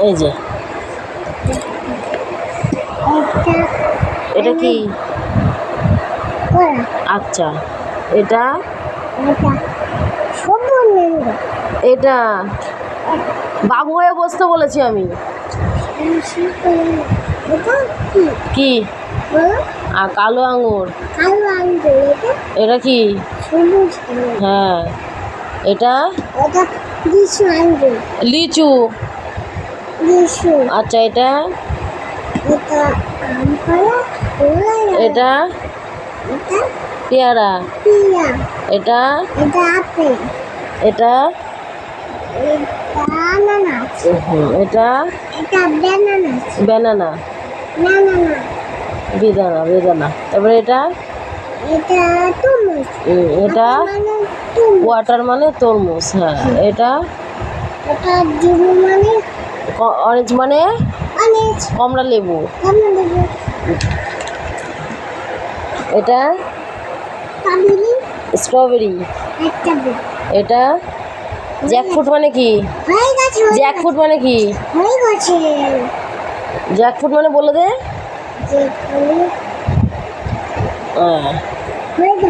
এই যে। এটা কি? আচ্ছা। এটা? এটা? বাবু হয়ে বসতে বলেছি আমি। কি? আর কালো আঙুর এটা? কি? হ্যাঁ। এটা? লিচু আচ্ছা এটা? এটা পেয়ারা। এটা? এটা এটা? ব্যানানা। বেদানা বেদানা। তারপরে এটা? এটা এটা মানে ওয়াটার মানে তরমুজ হ্যাঁ। এটা? এটা মানে? অরেঞ্জ মানে? কমলা লেবু। এটা? স্ট্রবেরি। এটা? জ্যাকফ্রুট মানে কি? গেছে মানে কি? হয়ে মানে বলে দে। যে হ্যাঁ হয়ে গেছে